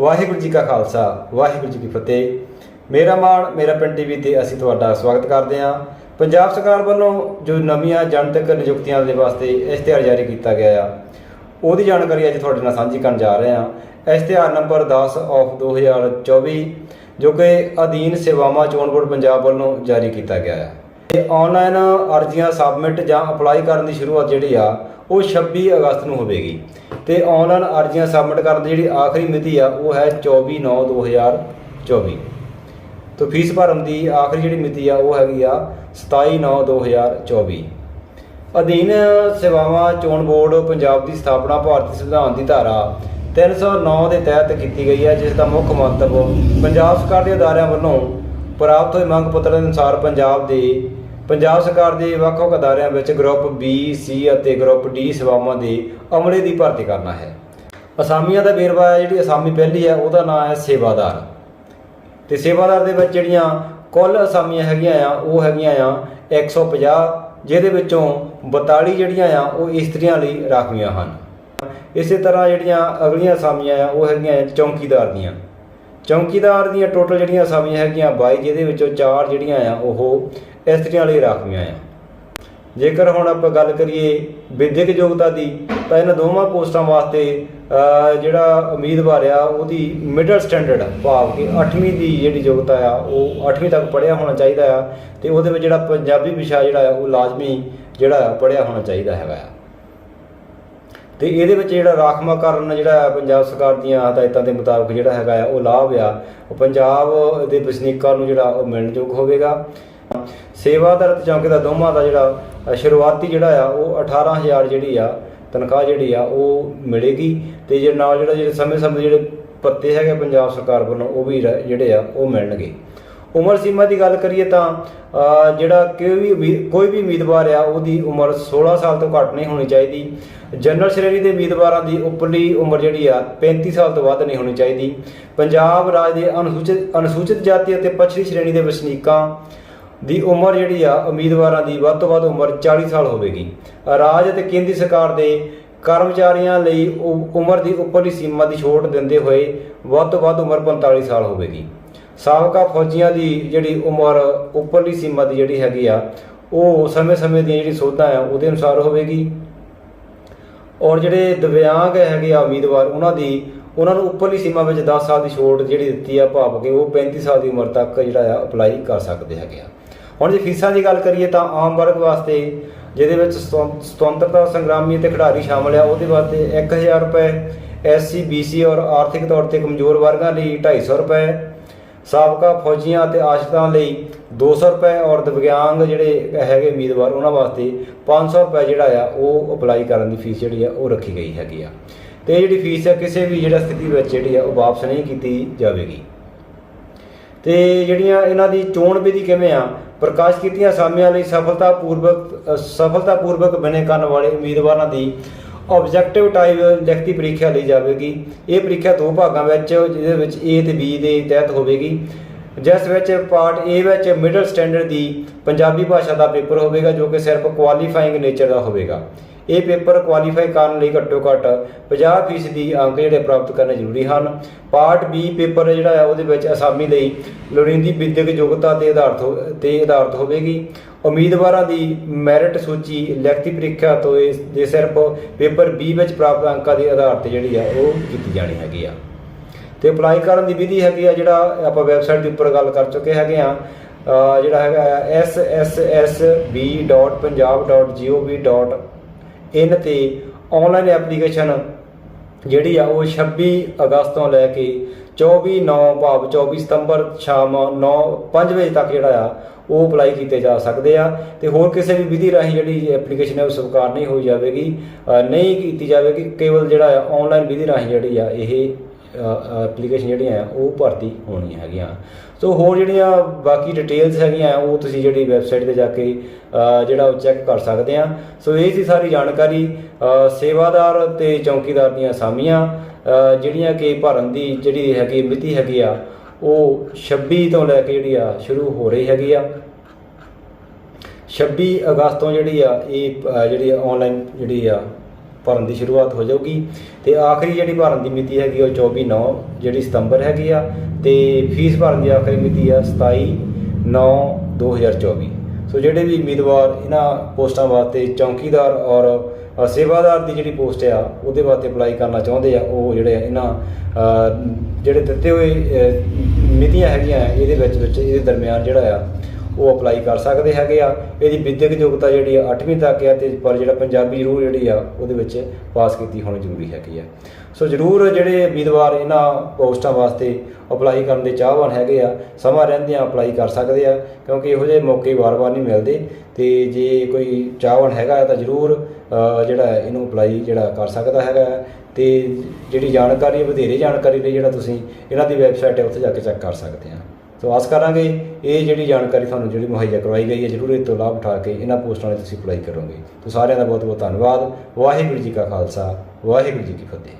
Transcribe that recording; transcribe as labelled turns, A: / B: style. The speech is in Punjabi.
A: ਵਾਹਿਗੁਰੂ ਜੀ ਕਾ ਖਾਲਸਾ, ਵਾਹਿਗੁਰੂ ਜੀ ਕੀ ਫਤਿਹ। ਮੇਰਾ ਮਾਣ, ਮੇਰਾ ਪਿੰਡ ਟੀਵੀ ਤੇ ਅਸੀਂ ਤੁਹਾਡਾ ਸਵਾਗਤ ਕਰਦੇ ਹਾਂ। ਪੰਜਾਬ ਸਰਕਾਰ ਵੱਲੋਂ ਜੋ ਨਵੀਆਂ ਜਨਤਕ ਨਿਯੁਕਤੀਆਂ ਦੇ ਵਾਸਤੇ ਇਸ਼ਤਿਹਾਰ ਜਾਰੀ ਕੀਤਾ ਗਿਆ ਆ, ਉਹਦੀ ਜਾਣਕਾਰੀ ਅੱਜ ਤੁਹਾਡੇ ਨਾਲ ਸਾਂਝੀ ਕਰਨ ਜਾ ਰਹੇ ਹਾਂ। ਇਸ਼ਤਿਹਾਰ ਨੰਬਰ 10 ਆਫ 2024 ਜੋ ਕਿ ਅਧੀਨ ਸੇਵਾਵਾਂ ਚੋਣ ਬੋਰਡ ਪੰਜਾਬ ਵੱਲੋਂ ਜਾਰੀ ਕੀਤਾ ਗਿਆ ਹੈ ਇਹ ਆਨਲਾਈਨ ਅਰਜ਼ੀਆਂ ਸਬਮਿਟ ਜਾਂ ਅਪਲਾਈ ਕਰਨ ਦੀ ਸ਼ੁਰੂਆਤ ਜਿਹੜੀ ਆ, ਉਹ 26 ਅਗਸਤ ਨੂੰ ਹੋਵੇਗੀ। ਤੇ ਆਨਲਾਈਨ ਅਰਜ਼ੀਆਂ ਸਬਮਿਟ ਕਰਨ ਦੀ ਜਿਹੜੀ ਆਖਰੀ ਮਿਤੀ ਆ, ਉਹ ਹੈ 24/9/2024 ਤੋਂ ਫੀਸ ਭਰਨ ਦੀ ਆਖਰੀ ਜਿਹੜੀ ਮਿਤੀ ਆ, ਉਹ ਹੈਗੀ ਆ 27/9/2024 ਅਧੀਨ ਸੇਵਾਵਾਂ ਚੋਣ ਬੋਰਡ ਪੰਜਾਬ ਦੀ ਸਥਾਪਨਾ ਭਾਰਤੀ ਸੰਵਿਧਾਨ ਦੀ ਧਾਰਾ 309 ਦੇ ਤਹਿਤ ਕੀਤੀ ਗਈ ਹੈ, ਜਿਸ ਦਾ ਮੁੱਖ ਮੰਤਵ ਪੰਜਾਬ ਸਰਕਾਰ ਦੇ ਅਦਾਰਿਆਂ ਵੱਲੋਂ ਪ੍ਰਾਪਤ ਹੋਏ ਮੰਗ ਪੱਤਰ ਅਨੁਸਾਰ ਪੰਜਾਬ ਦੇ ਪੰਜਾਬ ਸਰਕਾਰ ਦੇ ਵੱਖ-ਵੱਖ ਅਦਾਰਿਆਂ ਵਿੱਚ ਗਰੁੱਪ B, C ਅਤੇ ਗਰੁੱਪ D ਸੇਵਾਵਾਂ ਦੇ ਅਮਲੇ ਦੀ ਭਰਤੀ ਕਰਨਾ ਹੈ। ਅਸਾਮੀਆਂ ਦਾ ਵੇਰਵਾ ਹੈ ਜਿਹੜੀ ਅਸਾਮੀ ਪਹਿਲੀ ਹੈ ਉਹਦਾ ਨਾਮ ਹੈ ਸੇਵਾਦਾਰ। ਤੇ ਸੇਵਾਦਾਰ ਦੇ ਵਿੱਚ ਜਿਹੜੀਆਂ ਕੁੱਲ ਅਸਾਮੀਆਂ ਹੈਗੀਆਂ ਆ ਉਹ ਹੈਗੀਆਂ ਆ 150 ਜਿਹਦੇ ਵਿੱਚੋਂ 42 ਜਿਹੜੀਆਂ ਆ ਉਹ ਇਸਤਰੀਆਂ ਲਈ ਰਾਖਵੀਆਂ ਹਨ। ਇਸੇ ਤਰ੍ਹਾਂ ਜਿਹੜੀਆਂ ਅਗਲੀਆਂ ਅਸਾਮੀਆਂ ਆ ਉਹ ਹੈਗੀਆਂ ਚੌਂਕੀਦਾਰ ਦੀਆਂ। ਚੌਕੀਦਾਰ ਦੀਆਂ ਟੋਟਲ ਜਿਹੜੀਆਂ ਅਸਾਮੀਆਂ ਹੈਗੀਆਂ 22 ਜਿਹਦੇ ਵਿੱਚੋਂ ਚਾਰ ਜਿਹੜੀਆਂ ਆ, ਉਹ ਇਸਤਰੀਆਂ ਲਈ ਰਾਖਵੀਆਂ ਆ। ਜੇਕਰ ਹੁਣ ਆਪਾਂ ਗੱਲ ਕਰੀਏ ਵਿਦਿਅਕ ਯੋਗਤਾ ਦੀ, ਤਾਂ ਇਹਨਾਂ ਦੋਵਾਂ ਪੋਸਟਾਂ ਵਾਸਤੇ ਜਿਹੜਾ ਉਮੀਦਵਾਰ ਆ, ਉਹਦੀ ਮਿਡਲ ਸਟੈਂਡਰਡ ਭਾਵ ਕਿ 8ਵੀਂ ਦੀ ਜਿਹੜੀ ਯੋਗਤਾ ਆ, ਉਹ 8ਵੀਂ ਤੱਕ ਪੜ੍ਹਿਆ ਹੋਣਾ ਚਾਹੀਦਾ ਆ, ਤੇ ਉਹਦੇ ਵਿੱਚ ਜਿਹੜਾ ਪੰਜਾਬੀ ਵਿਸ਼ਾ ਜਿਹੜਾ ਆ, ਉਹ ਲਾਜ਼ਮੀ ਜਿਹੜਾ ਆ, ਪੜ੍ਹਿਆ ਹੋਣਾ ਚਾਹੀਦਾ ਹੈਗਾ ਆ। ਤੇ ਇਹਦੇ ਵਿੱਚ ਜਿਹੜਾ ਰਾਖਵਾਂਕਰਨ ਜਿਹੜਾ ਹੈ ਪੰਜਾਬ ਸਰਕਾਰ ਦੀਆਂ ਹਦਾਇਤਾਂ ਦੇ ਮੁਤਾਬਕ ਜਿਹੜਾ ਹੈਗਾ ਆ, ਉਹ ਲਾਭ ਆ। ਉਹ ਪੰਜਾਬ ਦੇ ਵਸਨੀਕਾਂ ਨੂੰ ਜਿਹੜਾ ਉਹ ਮਿਲਣਯੋਗ ਹੋਵੇਗਾ। ਸੇਵਾਦਾਰ ਤੇ ਚੌਕੀਦਾਰ ਦੋਵਾਂ ਦਾ ਜਿਹੜਾ ਸ਼ੁਰੂਆਤੀ ਜਿਹੜਾ ਆ, ਉਹ 18000 ਜਿਹੜੀ ਆ, ਤਨਖਾਹ ਜਿਹੜੀ ਆ, ਉਹ ਮਿਲੇਗੀ। ਤੇ ਜੇ ਨਾਲ ਜਿਹੜਾ ਜਿਹੜੇ ਸਮੇਂ-ਸਮੇਂ ਜਿਹੜੇ ਪੱਤੇ ਹੈਗੇ ਪੰਜਾਬ ਸਰਕਾਰ ਵੱਲੋਂ, ਉਹ ਵੀ ਰ- ਜਿਹੜੇ ਆ, ਉਹ ਮਿਲਣਗੇ। ਉਮਰ ਸੀਮਾ ਦੀ ਗੱਲ ਕਰੀਏ ਤਾਂ ਜਿਹੜਾ ਕੋਈ ਵੀ ਕੋਈ ਵੀ ਉਮੀਦਵਾਰ ਆ, ਉਹਦੀ ਉਮਰ 16 ਸਾਲ ਤੋਂ ਘੱਟ ਨਹੀਂ ਹੋਣੀ ਚਾਹੀਦੀ। ਜਨਰਲ ਸ਼੍ਰੇਣੀ ਦੇ ਉਮੀਦਵਾਰਾਂ ਦੀ ਉਪਰਲੀ ਉਮਰ ਜਿਹੜੀ ਆ 35 ਸਾਲ ਤੋਂ ਵੱਧ ਨਹੀਂ ਹੋਣੀ ਚਾਹੀਦੀ। ਪੰਜਾਬ ਰਾਜ ਦੇ ਅਨੁਸੂਚਿਤ ਅਨੁਸੂਚਿਤ ਜਾਤੀ ਅਤੇ ਪਛੜੀ ਸ਼੍ਰੇਣੀ ਦੇ ਵਸਨੀਕਾਂ ਦੀ ਉਮਰ ਜਿਹੜੀ ਆ, ਉਮੀਦਵਾਰਾਂ ਦੀ ਵੱਧ ਤੋਂ ਵੱਧ ਉਮਰ 40 ਸਾਲ ਹੋਵੇਗੀ। ਰਾਜ ਅਤੇ ਕੇਂਦਰੀ ਸਰਕਾਰ ਦੇ ਕਰਮਚਾਰੀਆਂ ਲਈ ਉਮਰ ਦੀ ਉੱਪਰਲੀ ਸੀਮਾ ਦੀ ਛੋਟ ਦਿੰਦੇ ਹੋਏ ਵੱਧ ਤੋਂ ਵੱਧ ਉਮਰ 45 ਸਾਲ ਹੋਵੇਗੀ। ਸਾਬਕਾ ਫੌਜੀਆਂ ਦੀ ਜਿਹੜੀ ਉਮਰ, ਉੱਪਰਲੀ ਸੀਮਾ ਦੀ ਜਿਹੜੀ ਹੈਗੀ ਆ, ਉਹ ਸਮੇਂ-ਸਮੇਂ ਦੀਆਂ ਜਿਹੜੀ ਸੋਧਾਂ ਆ, ਉਹਦੇ ਅਨੁਸਾਰ ਹੋਵੇਗੀ। ਔਰ ਜਿਹੜੇ ਦਿਵਿਆਂਗ ਹੈਗੇ ਆ ਉਮੀਦਵਾਰ, ਉਹਨਾਂ ਦੀ, ਉਹਨਾਂ ਨੂੰ ਉੱਪਰਲੀ ਸੀਮਾ ਵਿੱਚ 10 ਸਾਲ ਦੀ ਛੋਟ ਜਿਹੜੀ ਦਿੱਤੀ ਆ ਭਾਵ ਕਿ ਉਹ 35 ਸਾਲ ਦੀ ਉਮਰ ਤੱਕ ਜਿਹੜਾ ਆ ਅਪਲਾਈ ਕਰ ਸਕਦੇ ਹੈਗੇ ਆ। ਹੁਣ ਜੇ ਫੀਸਾਂ ਦੀ ਗੱਲ ਕਰੀਏ ਤਾਂ ਆਮ ਵਰਗ ਵਾਸਤੇ, ਜਿਹਦੇ ਵਿੱਚ ਸੁਤੰ- ਸੁਤੰਤਰਤਾ ਸੰਗਰਾਮੀ ਤੇ ਖਿਡਾਰੀ ਸ਼ਾਮਲ ਆ, ਉਹਦੇ ਵਾਸਤੇ 1000 ਰੁਪਏ ਐਸਸੀ ਬੀਸੀ ਔਰ ਆਰਥਿਕ ਤੌਰ ਤੇ ਕਮਜ਼ੋਰ ਵਰਗਾਂ ਲਈ 250 ਰੁਪਏ ਸਾਬਕਾ ਫੌਜੀਆਂ ਅਤੇ ਆਸ਼ਰਿਤਾਂ ਲਈ 200 ਰੁਪਏ ਔਰ ਦਿਵਿਆਂਗ ਜਿਹੜੇ ਹੈਗੇ ਉਮੀਦਵਾਰ ਉਹਨਾਂ ਵਾਸਤੇ 500 ਰੁਪਏ ਜਿਹੜਾ ਆ ਉਹ ਅਪਲਾਈ ਕਰਨ ਦੀ ਫੀਸ ਜਿਹੜੀ ਆ ਉਹ ਰੱਖੀ ਗਈ ਹੈਗੀ ਆ। ਤੇ ਇਹ ਜਿਹੜੀ ਫੀਸ ਆ ਕਿਸੇ ਵੀ ਜਿਹੜਾ ਸਥਿਤੀ ਵਿੱਚ ਜਿਹੜੀ ਆ ਉਹ ਵਾਪਸ ਨਹੀਂ ਕੀਤੀ ਜਾਵੇਗੀ। ਤੇ ਜਿਹੜੀਆਂ ਇਹਨਾਂ ਦੀ ਚੋਣ ਵਿਧੀ ਕਿਵੇਂ ਆ ਪ੍ਰਕਾਸ਼ ਕੀਤੀਆਂ ਅਸਾਮੀਆਂ ਲਈ ਸਫਲਤਾਪੂਰਵਕ ਅ, ਸਫਲਤਾਪੂਰਵਕ ਬਣੇ ਕਰਨ ਵਾਲੇ ਉਮੀਦਵਾਰਾਂ ਦੀ ਆਬਜੈਕਟਿਵ ਟਾਈਪ ਲਿਖਤੀ ਪ੍ਰੀਖਿਆ ਲਈ ਜਾਵੇਗੀ। ਇਹ ਪ੍ਰੀਖਿਆ ਦੋ ਭਾਗਾਂ ਵਿੱਚ, ਜਿਹਦੇ ਵਿੱਚ A ਤੇ B ਦੇ ਤਹਿਤ ਹੋਵੇਗੀ। ਜਿਸ ਵਿੱਚ ਪਾਰਟ A ਵਿੱਚ ਮਿਡਲ ਸਟੈਂਡਰਡ ਦੀ ਪੰਜਾਬੀ ਭਾਸ਼ਾ ਦਾ ਪੇਪਰ ਹੋਵੇਗਾ, ਜੋ ਕਿ ਸਿਰਫ ਕੁਆਲੀਫਾਈਂਗ ਨੇਚਰ ਦਾ ਹੋਵੇਗਾ। ਇਹ ਪੇਪਰ ਕੁਆਲੀਫਾਈ ਕਰਨ ਲਈ ਘੱਟੋ ਘੱਟ 50% ਦੀ ਅੰਕ ਜਿਹੜੇ ਪ੍ਰਾਪਤ ਕਰਨੇ ਜ਼ਰੂਰੀ ਹਨ। ਪਾਰਟ B ਪੇਪਰ ਜਿਹੜਾ ਹੈ ਉਹਦੇ ਵਿੱਚ ਅਸਾਮੀ ਲਈ ਲੋੜੀਂਦੀ ਵਿਦਿਅਕ ਯੋਗਤਾ ਤੇ ਆਧਾਰਿਤ ਹੋ- ਤੇ ਆਧਾਰਿਤ ਹੋਵੇਗੀ। ਉਮੀਦਵਾਰਾਂ ਦੀ ਮੈਰਿਟ ਸੂਚੀ ਲਿਖਤੀ ਪ੍ਰੀਖਿਆ ਤੋਂ ਇਸ ਦੇ ਸਿਰਫ ਪੇਪਰ B ਵਿੱਚ ਪ੍ਰਾਪਤ ਅੰਕਾਂ ਦੇ ਆਧਾਰ ਤੇ ਜਿਹੜੀ ਆ ਉਹ ਕੀਤੀ ਜਾਣੀ ਹੈਗੀ ਆ। ਤੇ ਅਪਲਾਈ ਕਰਨ ਦੀ ਵਿਧੀ ਹੈਗੀ ਆ ਜਿਹੜਾ ਆਪਾਂ ਵੈਬਸਾਈਟ ਦੇ ਉੱਪਰ ਗੱਲ ਕਰ ਚੁੱਕੇ ਹੈਗੇ ਆ ਜਿਹੜਾ ਹੈਗਾ sssb.punjab.gov.in ਤੇ ਆਨਲਾਈਨ ਐਪਲੀਕੇਸ਼ਨ ਜਿਹੜੀ ਆ ਉਹ 26 ਅਗਸਤ ਤੋਂ ਲੈ ਕੇ 24 9 ਭਾਵ 24 ਸਤੰਬਰ ਸ਼ਾਮ 9 5 ਵਜੇ ਤੱਕ ਜਿਹੜਾ ਆ, ਉਹ ਅਪਲਾਈ ਕੀਤੇ ਜਾ ਸਕਦੇ ਆ। ਤੇ ਹੋਰ ਕਿਸੇ ਵੀ ਵਿਧੀ ਰਾਹੀਂ ਜਿਹੜੀ ਐਪਲੀਕੇਸ਼ਨ ਹੈ, ਉਹ ਸਵੀਕਾਰ ਨਹੀਂ ਹੋਈ ਜਾਵੇਗੀ ਨਹੀਂ ਕੀਤੀ ਜਾਵੇਗੀ, ਕੇਵਲ ਜਿਹੜਾ ਆ ਆਨਲਾਈਨ ਵਿਧੀ ਰਾਹੀਂ ਜਿਹੜੀ ਆ, ਇਹ ਐਪਲੀਕੇਸ਼ਨ ਜਿਹੜੀਆਂ ਆ, ਉਹ ਭਰਤੀ ਹੋਣੀ ਹੈਗੀਆਂ। ਸੋ ਹੋਰ ਜਿਹੜੀਆਂ ਬਾਕੀ ਡਿਟੇਲਸ ਹੈਗੀਆਂ ਉਹ ਤੁਸੀਂ ਜਿਹੜੀ ਵੈਬਸਾਈਟ ਤੇ ਜਾ ਕੇ ਜਿਹੜਾ ਉਹ ਚੈੱਕ ਕਰ ਸਕਦੇ ਆ। ਸੋ ਇਹ ਸੀ ਸਾਰੀ ਜਾਣਕਾਰੀ ਸੇਵਾਦਾਰ ਤੇ ਚੌਕੀਦਾਰ ਦੀਆਂ ਅਸਾਮੀਆਂ ਜਿਹੜੀਆਂ ਕਿ ਭਰਨ ਦੀ ਜਿਹੜੀ ਹੈਗੀ, ਮਿਤੀ ਹੈਗੀ ਆ, ਉਹ 26 ਤੋਂ ਲੈ ਕੇ ਜਿਹੜੀ ਆ, ਸ਼ੁਰੂ ਹੋ ਰਹੀ ਹੈਗੀ ਆ। 26 ਅਗਸਤ ਤੋਂ ਜਿਹੜੀ ਆ, ਇਹ ਜਿਹੜੀ ਆਨਲਾਈਨ ਜਿਹੜੀ ਆ ਭਰਨ ਦੀ ਸ਼ੁਰੂਆਤ ਹੋ ਜਾਊਗੀ। ਤੇ ਆਖਰੀ ਜਿਹੜੀ ਭਰਨ ਦੀ ਮਿਤੀ ਹੈਗੀ ਉਹ 24 9 ਜਿਹੜੀ ਸਤੰਬਰ ਹੈਗੀ ਆ, ਤੇ ਫੀਸ ਭਰਨ ਦੀ ਆਖਰੀ ਮਿਤੀ ਆ 27 9 2024 ਸੋ ਜਿਹੜੇ ਵੀ ਉਮੀਦਵਾਰ ਇਹਨਾਂ ਪੋਸਟਾਂ ਵਾਸਤੇ ਚੌਕੀਦਾਰ ਔਰ ਸੇਵਾਦਾਰ ਦੀ ਜਿਹੜੀ ਪੋਸਟ ਆ, ਉਹਦੇ ਵਾਸਤੇ ਅਪਲਾਈ ਕਰਨਾ ਚਾਹੁੰਦੇ ਆ, ਉਹ ਜਿਹੜੇ ਆ ਇਹਨਾਂ ਜਿਹੜੇ ਦਿੱਤੇ ਹੋਏ ਮਿਤੀਆਂ ਹੈਗੀਆਂ ਇਹਦੇ ਵਿੱਚ ਵਿੱਚ ਇਹਦੇ ਦਰਮਿਆਨ ਜਿਹੜਾ ਆ ਉਹ ਅਪਲਾਈ ਕਰ ਸਕਦੇ ਹੈਗੇ ਆ। ਇਹਦੀ ਵਿਦਿਅਕ ਯੋਗਤਾ ਜਿਹੜੀ ਆ 8ਵੀਂ ਤੱਕ ਆ ਤੇ ਪਰ ਜਿਹੜਾ ਪੰਜਾਬੀ ਜ਼ਰੂਰ ਜਿਹੜੀ ਆ, ਉਹਦੇ ਵਿੱਚ ਪਾਸ ਕੀਤੀ ਹੋਣੀ ਜ਼ਰੂਰੀ ਹੈਗੀ ਆ। ਸੋ ਜ਼ਰੂਰ ਜਿਹੜੇ ਉਮੀਦਵਾਰ ਇਹਨਾਂ ਪੋਸਟਾਂ ਵਾਸਤੇ ਅਪਲਾਈ ਕਰਨ ਦੇ ਚਾਹਵਾਨ ਹੈਗੇ ਆ, ਸਮਾਂ ਰਹਿੰਦਿਆਂ ਅਪਲਾਈ ਕਰ ਸਕਦੇ ਆ, ਕਿਉਂਕਿ ਇਹੋ ਜਿਹੇ ਮੌਕੇ ਵਾਰ-ਵਾਰ ਨਹੀਂ ਮਿਲਦੇ। ਤੇ ਜੇ ਕੋਈ ਚਾਹਵਾਨ ਹੈਗਾ ਹੈ ਤਾਂ ਜ਼ਰੂਰ ਜਿਹੜਾ ਇਹਨੂੰ ਅਪਲਾਈ ਜਿਹੜਾ ਕਰ ਸਕਦਾ ਹੈਗਾ ਹੈ। ਤੇ ਜਿਹੜੀ ਜਾਣਕਾਰੀ, ਵਧੇਰੇ ਜਾਣਕਾਰੀ ਲਈ ਜਿਹੜਾ ਤੁਸੀਂ ਇਹਨਾਂ ਦੀ ਵੈਬਸਾਈਟ ਹੈ, ਉੱਥੇ ਜਾ ਕੇ ਚੈੱਕ ਕਰ ਸਕਦੇ ਆ। ਸੋ ਆਸ ਕਰਾਂਗੇ ਇਹ ਜਿਹੜੀ ਜਾਣਕਾਰੀ ਤੁਹਾਨੂੰ ਜਿਹੜੀ ਮੁਹੱਈਆ ਕਰਵਾਈ ਗਈ ਹੈ, ਜ਼ਰੂਰ ਇਹ ਤੋਂ ਲਾਭ ਉਠਾ ਕੇ ਇਹਨਾਂ ਪੋਸਟਾਂ 'ਤੇ ਤੁਸੀਂ ਅਪਲਾਈ ਕਰੋਗੇ। ਸੋ ਸਾਰਿਆਂ ਦਾ ਬਹੁਤ ਬਹੁਤ ਧੰਨਵਾਦ। ਵਾਹਿਗੁਰੂ ਜੀ ਕਾ ਖਾਲਸਾ, ਵਾਹਿਗੁਰੂ ਜੀ ਕੀ ਫਤਿਹ।